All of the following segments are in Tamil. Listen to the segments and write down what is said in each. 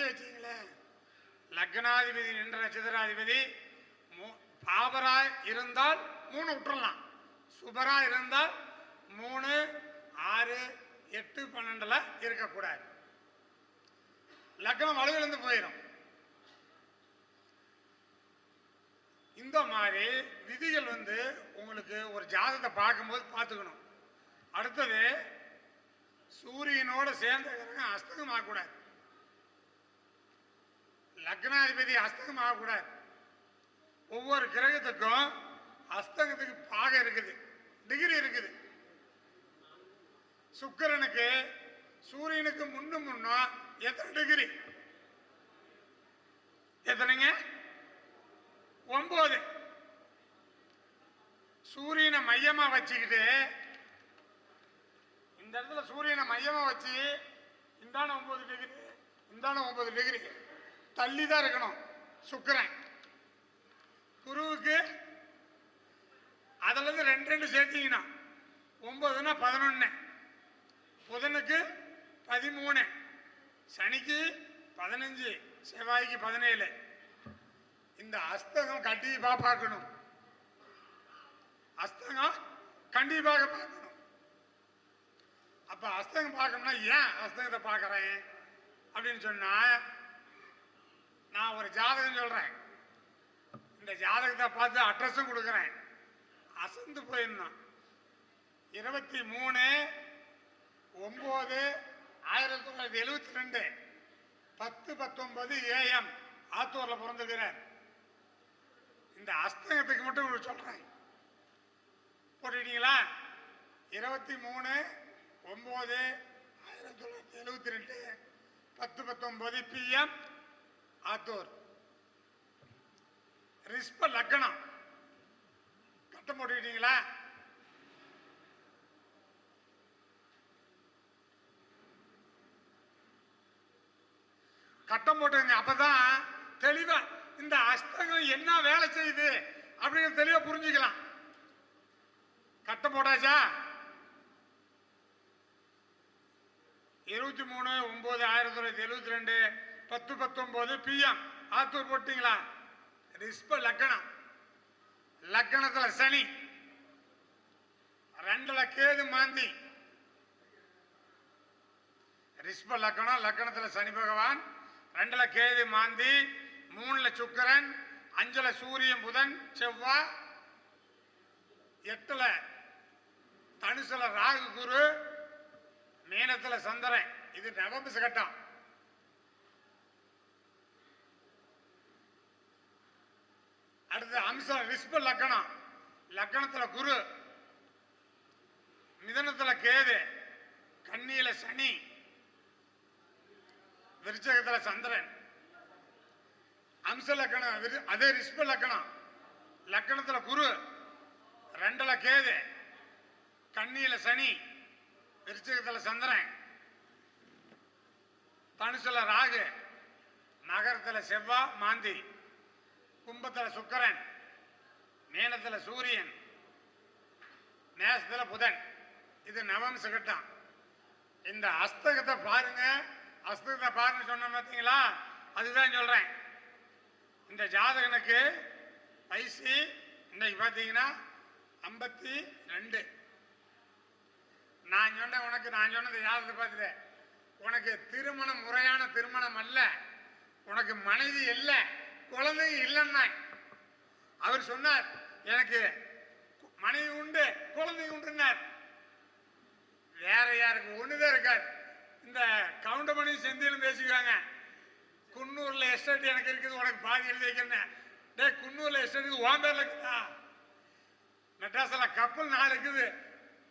எழுதி வச்சீங்களேன் லக்னாதிபதி நின்ற நட்சத்திராதிபதி பாபரா இருந்தால் மூணு விட்டுறலாம். சுபரா இருந்தால் மூணு ஆறு எட்டு பன்னெண்டுல இருக்கக்கூடாது. லக்னம் வலுவிழந்து போயிடும் இந்த மாதிரி விதிகள் வந்து உங்களுக்கு ஒரு ஜாதகத்தை பார்க்கும்போது பார்த்துக்கணும். அடுத்தது சூரியனோட சேர்ந்த கிரகம் அஸ்தகம் ஆகக்கூடாது லக்னாதிபதி அஸ்தகம் ஆகக்கூடாது. ஒவ்வொரு கிரகத்துக்கும் அஸ்தகத்துக்கு பாகம் இருக்குது டிகிரி இருக்குது. சுக்கிரனுக்கு சூரியனுக்கு முன்னும் முன்னும் எத்தனை டிகிரி? எத்தனைங்க? ஒன்பது சூரியனை மையமா வச்சுக்கிட்டு இந்த இடத்துல சூரியனை மையமா வச்சு இந்தான ஒன்பது டிகிரி இந்தான ஒன்பது டிகிரி. தள்ளி தான் இருக்கணும். சுக்கிரன். குருவுக்கு அதுல இருந்து ரெண்டு ரெண்டு சேர்த்தீங்கன்னா ஒன்பதுன்னா பதினொன்னு. புதனுக்கு பதிமூணு. சனிக்கு பதினஞ்சு செவ்வாய்க்கு பதினேழு. இந்த அஸ்தகம் கண்டிப்பா பார்க்கணும். அஸ்தகம் கண்டிப்பாக பார்க்கணும். அப்ப அஸ்தகம் பார்க்கணும்னா ஏன் அஸ்தகத்தை பார்க்குறேன்? அப்படின்னு சொன்னா நான் ஒரு ஜாதகம் சொல்றேன். இந்த ஜாதகத்தை பார்த்து அட்ரஸும் கொடுக்குறேன். அசந்து போயிருந்தான் இருபத்தி மூணு ஒம்பது ஆயிரத்தி தொள்ளாயிரத்தி எழுபத்தி ரெண்டு. பத்து பத்தொன்பது ஏஎம் ஆத்தூரில் பிறந்திருக்கிறார். இந்த அஸ்தகத்துக்கு மட்டும் சொல்கிறேன் போட்டுக்கிட்டீங்களா? இருபத்தி மூணு ஒம்பது ஆயிரத்தி தொள்ளாயிரத்தி எழுபத்தி ரெண்டு. பத்து பத்தொன்பது பிஎம் ஆத்தூர் ரிஸ்ப லக்கணம். கட்டம் போட்டுக்கிட்டீங்களா? கட்டம் போட்டுங்க அப்பதான் தெளிவா இந்த அஸ்தகம் என்ன வேலை செய்யுது அப்படின்னு தெளிவா புரிஞ்சுக்கலாம். கட்டம் போட்டாச்சா? இருபத்தி மூணு ஒன்பது ஆயிரத்தி தொள்ளாயிரத்தி எழுபத்தி ரெண்டு. பத்து பத்தொன்பது பிஎம் ஆத்தூர் போட்டீங்களா? ரிஸ்ப லக்கணம். லக்கணத்தில் சனி. ரெண்டுல கேது மாந்தி. ரிஸ்ப லக்கணம். லக்கணத்தில் சனி பகவான். ரெண்டுல கேது மாந்தி. மூணுல சுக்கிரன். அஞ்சுல சூரியன் புதன். செவ்வாய் எட்டுல தனுசுல ராகு குரு. மீனத்தில் சந்திரன். இது நவம்பு கட்டம். அடுத்து அம்சம் ரிஸ்ப லக்கணம். லக்கணத்துல குரு மிதனத்துல கேது கண்ணியில் சனி விருச்சகத்துல சந்திரன். அம்ச லக்கணம் அதே ரிஸ்ப லக்கணம். லக்கணத்துல குரு ரெண்டில் கேது கண்ணியில் சனி விருச்சகத்துல சந்திரன். தனுசுல ராகு நகரத்தில் செவ்வா மாந்தி. கும்பத்தில் சுக்கரன் மேனத்தில் சூரியன் மேசத்தில் புதன். இது நவம் சிகட்டான் இந்த அஸ்தகத்தை பாருங்க. அஸ்தகத்தை பாருங்க சொன்ன பார்த்தீங்களா? அதுதான் சொல்கிறேன் இந்த ஜாதகனுக்கு வயசு இன்னைக்கு பார்த்தீங்கன்னா ஐம்பத்தி ரெண்டு. நான் சொன்னேன் உனக்கு நான் சொன்னது ஜாதகத்தை பார்த்துட்டு உனக்கு திருமணம் முறையான திருமணம் அல்ல. உனக்கு மனைவி இல்லை. குழந்தை இல்லைன்னா அவர் சொன்னார் எனக்கு மனைவி உண்டு குழந்தை உண்டுனார் வேற யாருக்கு ஒண்ணுதான் இருக்கார் இந்த கவுண்டமணி செந்திலும் பேசிக்குவாங்க குன்னூர்ல எஸ்டேட் எனக்கு இருக்குது உனக்கு பாதி எழுதி வைக்கிறேன் டேய் குன்னூர்ல எஸ்டேட் உன் பேர்ல இருக்குதா? மெட்ராஸ்ல கப்பல் நாலு இருக்குது.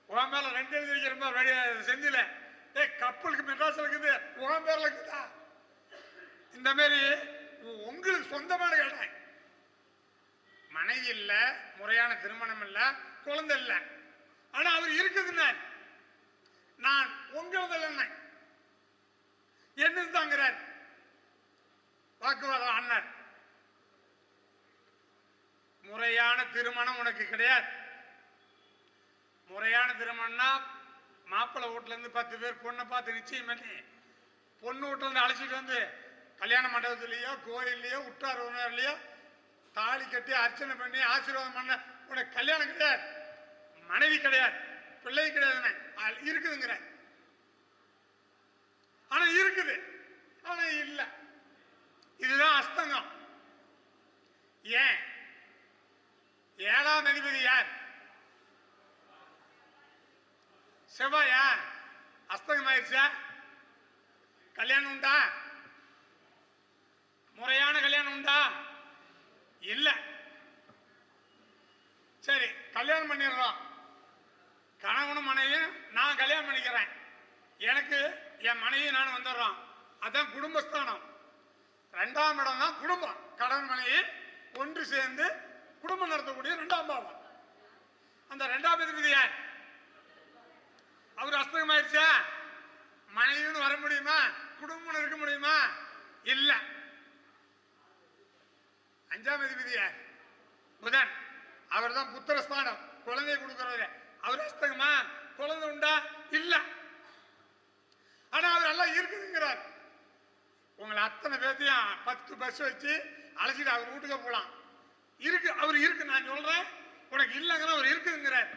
உன் மேல ரெண்டு எழுதி வைக்கிறப்ப ரெடி செந்தில. டேய் கப்பலுக்கு மெட்ராஸ்ல இருக்குது உன் பேர்ல இருக்குதா? இந்த மாதிரி உங்களுக்கு சொந்தமான இடம். மனைவி இல்ல முறையான திருமணம் இல்ல குழந்தை இல்ல. ஆனா அவர் இருக்குதுன்னு நான். உங்களதில் என்ன என்ன தாங்கிறார் வாக்குவாதம் அண்ணர் முறையான திருமணம் உனக்கு கிடையாது. முறையான திருமணம்னா மாப்பிள்ளை வீட்டுல இருந்து பத்து பேர் பொண்ணை பார்த்து நிச்சயம் பண்ணி பொண்ணு வீட்டுல இருந்து அழைச்சிட்டு வந்து கல்யாண மண்டபத்திலேயோ கோயில்லையோ உற்றார் உறவினர்லையோ தாலி கட்டி அர்ச்சனை பண்ணி ஆசீர்வாதம் பண்ண உனக்கு கல்யாணம் கிடையாது. மனைவி கிடையாது. பிள்ளை கிடையாதுன்னு. அது இருக்குதுங்கிற ஆனா இருக்குது ஆனா இல்ல இதுதான் அஸ்தங்கம் ஏன் ஏழாம் அதிபதி யார் செவ்வாயா அஸ்தங்கம் ஆயிடுச்சா கல்யாணம் உண்டா முறையான கல்யாணம் உண்டா இல்ல. சரி கல்யாணம் பண்ணிடுறோம் கணவனும் மனைவியும் நான் கல்யாணம் பண்ணிக்கிறேன். எனக்கு என் மனைவி நானும் வந்துடுறோம். அதான் குடும்பஸ்தானம். ரெண்டாம் இடம் தான் குடும்பம். கணவன் மனைவி ஒன்று சேர்ந்து குடும்பம் நடத்தக்கூடிய ரெண்டாம் பாவம். அந்த ரெண்டாம் அதிபதி யார் அவர் அஸ்தகமாயிருச்சா மனைவின்னு வர முடியுமா குடும்பம் இருக்க முடியுமா இல்ல அஞ்சாம் அதிபதி யார் புதன் அவர் தான் புத்திரஸ்தானம் குழந்தை கொடுக்கிறவரு அவர் அஸ்தகமா குழந்தை உண்டா இல்ல ஆனா அவர் எல்லாம் இருக்குதுங்கிறார் உங்களை அத்தனை பேர்த்தையும் பத்து பஸ் வச்சு அழைச்சிட்டு அவர் வீட்டுக்கு போகலாம் இருக்கு அவர் இருக்கு நான் சொல்றேன். உனக்கு இல்லைங்கிற அவர் இருக்குதுங்கிறார்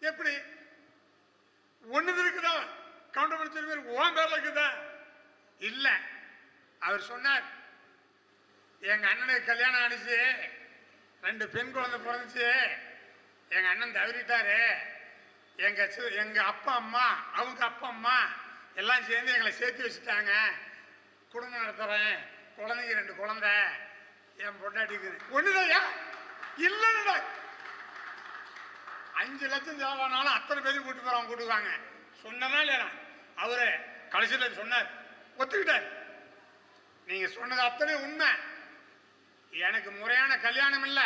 எப்படி? ஒண்ணுது இருக்குதா? கவுண்டர் பண்ணி ஓன் பேர்ல இருக்குதா? இல்ல. அவர் சொன்னார் எங்க அண்ணனுக்கு கல்யாணம் ஆனிச்சு. ரெண்டு பெண் குழந்தை பிறந்துச்சு. எங்க அண்ணன் தவறிட்டாரு. எங்க சி- எங்க அப்பா அம்மா அவங்க அப்பா அம்மா எல்லாம் சேர்ந்து எங்களை சேர்த்து வச்சுட்டாங்க. குடும்பம் நடத்துறேன் குழந்தைங்க ரெண்டு குழந்தை என் பொண்டாட்டிக்கு ஒண்ணுதையா இல்லைன்னுடா அஞ்சு லட்சம் தேவைனாலும் அத்தனை பேரும் கூட்டு போறவங்க கூட்டுவாங்க சொன்னதா இல்லையா? அவரு கடைசியில் சொன்னார். ஒத்துக்கிட்டார். நீங்க சொன்னது அத்தனை உண்மை. எனக்கு முறையான கல்யாணம் இல்லை.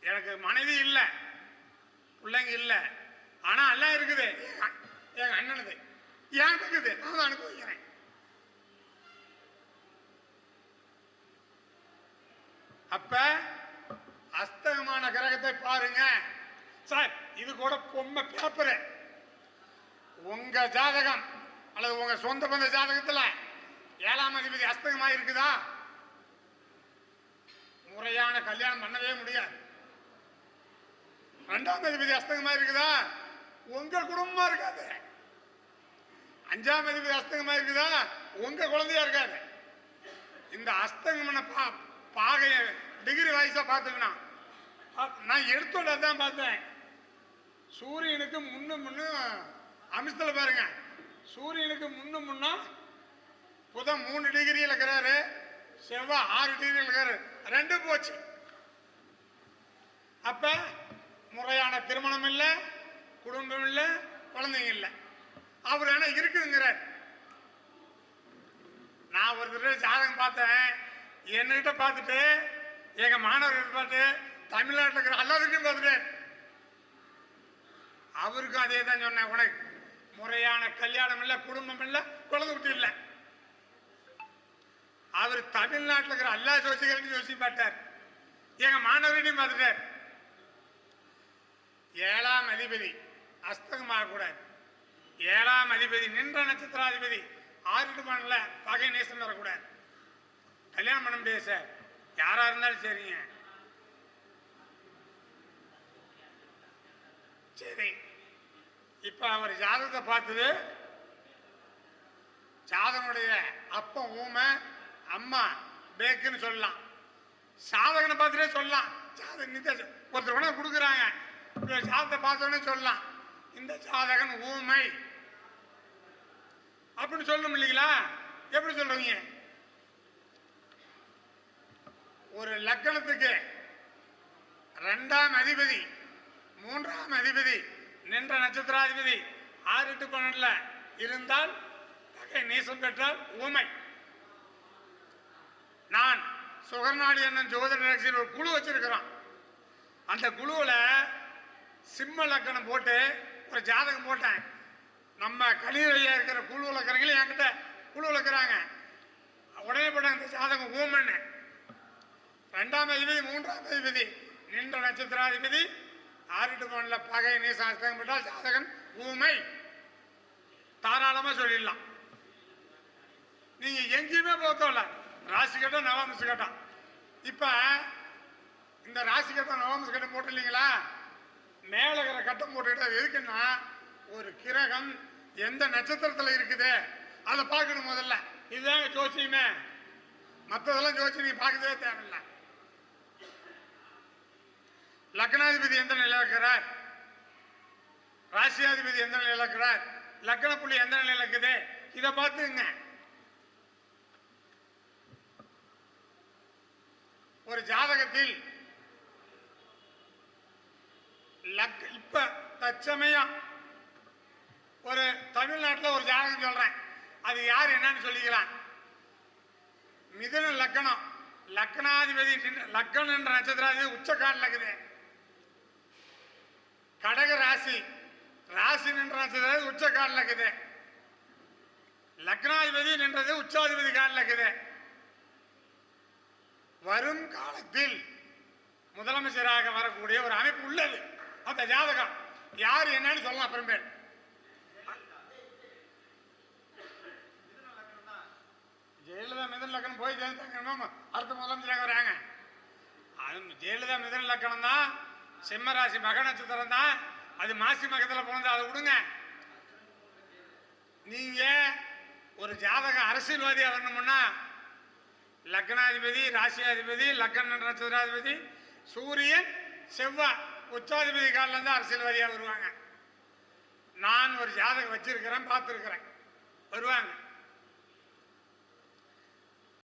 எனக்கு மனைவி இல்லை. பிள்ளைங்க இல்லை. ஆனா எல்லாம் இருக்குது. எங்க- அண்ணனுது. ஏன் இருக்குது நான் தான் அனுபவிக்கிறேன். அப்ப அஸ்தகமான கிரகத்தை பாருங்க. சார் இது கூட பொம்மை பேப்பரு உங்க ஜாதகம் அல்லது உங்க சொந்த பந்த ஜாதகத்துல ஏழாம் அதிபதி அஸ்தகமா இருக்குதா? முறையான கல்யாணம் பண்ணவே முடியாது. ரெண்டாம் அதிபதி அஸ்தகமா இருக்குதா? உங்க குடும்பமா இருக்காது. அஞ்சாம் அதிபதி அஸ்தகமா இருக்குதா? உங்க குழந்தையா இருக்காது. இந்த அஸ்தங்கம்ன பாகைய டிகிரி வாய்ஸாக பார்த்துக்கணும். நான் எடுத்தோட தான் பார்த்தேன். சூரியனுக்கு முன்னும் முன்னும் அமிஷத்தில் பாருங்க. சூரியனுக்கு முன்னும் முன்னும் புதன் மூணு டிகிரியில் இருக்கிறாரு. செவ்வாய் ஆறு டிகிரியில் இருக்கிறாரு ரெண்டு போச்சு. அப்ப முறையான திருமணம் இல்லை குடும்பம் இல்லை குழந்தைங்க இல்லை. அவர் ஆனால் இருக்குதுங்கிறார். நான் ஒரு தடவை ஜாதகம் பார்த்தேன். என்கிட்ட பார்த்துட்டு எங்க மாணவர்கள் பார்த்து தமிழ்நாட்டில் இருக்கிற எல்லாருக்கும் பார்த்துட்டேன். அவருக்கும் அதே தான் சொன்னேன் உனக்கு முறையான கல்யாணம் இல்லை குடும்பம் இல்லை குழந்தை குட்டி இல்லை. அவர் தமிழ்நாட்டில் இருக்கிற எல்லா ஜோசிகரையும் யோசிச்சு பார்த்தார். எங்க மாணவர்களையும் பார்த்துட்டார். ஏழாம் அதிபதி அஸ்தகமாகக்கூடாது ஏழாம் அதிபதி நின்ற நட்சத்திராதிபதி ஆறு பண்ணல பகை நேசம் வரக்கூடாது. கல்யாணம் பண்ண முடியாது சார். யாரா இருந்தாலும் சரிங்க. சரி. இப்ப அவர் ஜாதகத்தை பார்த்தது ஜாதகனுடைய அப்பன் ஊமை அம்மா பேக்குன்னு சொல்லலாம். சாதகனை பார்த்துட்டே சொல்லலாம். ஜாதகம் ஒருத்தர் உடனே கொடுக்குறாங்க. இப்ப ஜாதகத்தை பார்த்தோன்னே சொல்லலாம். இந்த ஜாதகன் ஊமை. அப்படின்னு சொல்லணும் இல்லைங்களா? எப்படி சொல்றீங்க? ஒரு லக்கணத்துக்கு ரெண்டாம் அதிபதி மூன்றாம் அதிபதி நின்ற நட்சத்திராதிபதி ஆறு எட்டு பன்னெண்டுல இருந்தால் பகை நீசம் பெற்றால் ஊமை நான் சுகர்நாடி என்னும் ஜோதிட நிகழ்ச்சியில் ஒரு குழு வச்சிருக்கிறோம். அந்த குழுவில் சிம்ம லக்கணம் போட்டு ஒரு ஜாதகம் போட்டேன். நம்ம கலிதையா இருக்கிற குழுவில் இலக்கணங்களும் என்கிட்ட குழுவில் இருக்கிறாங்க உடனே போட்டாங்க இந்த ஜாதகம் ஊமன்னு ரெண்டாம் அதிபதி மூன்றாம் அதிபதி நின்ற நட்சத்திராதிபதி ஆறு போனில் பகை பகை நீசாஸ்தகம் விட்டால் ஜாதகன் ஊமை. தாராளமா சொல்லிடலாம். நீங்க எங்கேயுமே போத்தோம்ல ராசி கட்டம் நவாம்ச கட்டம் இப்ப இந்த ராசி கட்டம் நவாம்ச கட்டம் போட்டு இல்லைங்களா மேல இருக்கிற கட்டம் போட்டுக்கிட்டு அது எதுக்குன்னா ஒரு கிரகம் எந்த நட்சத்திரத்துல இருக்குது? அதை பார்க்கணும் முதல்ல. இதுதாங்க ஜோசியமே. மற்றதெல்லாம் ஜோசி நீ பார்க்கவே தேவையில்லை. லக்னாதிபதி எந்த நிலையில் இருக்கிறார்? ராசியாதிபதி எந்த நிலையில் இருக்கிறார்? லக்ன புள்ளி எந்த நிலையில் இருக்குது? இதை பார்த்துங்க ஒரு ஜாதகத்தில் லக் இப்ப தற்சமயம் ஒரு தமிழ்நாட்டில் ஒரு ஜாதகம் சொல்றேன். அது யார் என்னன்னு சொல்லிக்கலாம். மிதுன லக்கணம் லக்னாதிபதி நின்ற- லக்கணம் என்ற நட்சத்திராதிபதி உச்சக்காட்டில் இருக்குது. கடக ராசி. ராசி நின்றது உச்ச உச்சக்காட்டில் இருக்குது லக்னாதிபதி நின்றது உச்சாதிபதி காலில் இருக்குது வரும் காலத்தில் முதலமைச்சராக வரக்கூடிய ஒரு அமைப்பு உள்ளது. அந்த ஜாதகம். யார் என்னன்னு சொல்லலாம் அப்புறமேல் ஜெயலலிதா மிதன் லக்கணம் போய் சேர்ந்தாங்க அடுத்த முதலமைச்சராக வராங்க. அது ஜெயலலிதா மிதன் லக்கணம் தான் சிம்மராசி மக நட்சத்திரம் தான். அது மாசி மகத்தில் பிறந்த அதை விடுங்க. நீங்க ஒரு ஜாதக அரசியல்வாதியாக வரணும்னா லக்னாதிபதி ராசியாதிபதி லக்ன நட்சத்திராதிபதி சூரியன் செவ்வாய் உச்சாதிபதி காலில் இருந்து வருவாங்க. நான் ஒரு ஜாதகம் வச்சிருக்கிறேன் பார்த்துருக்குறேன். வருவாங்க.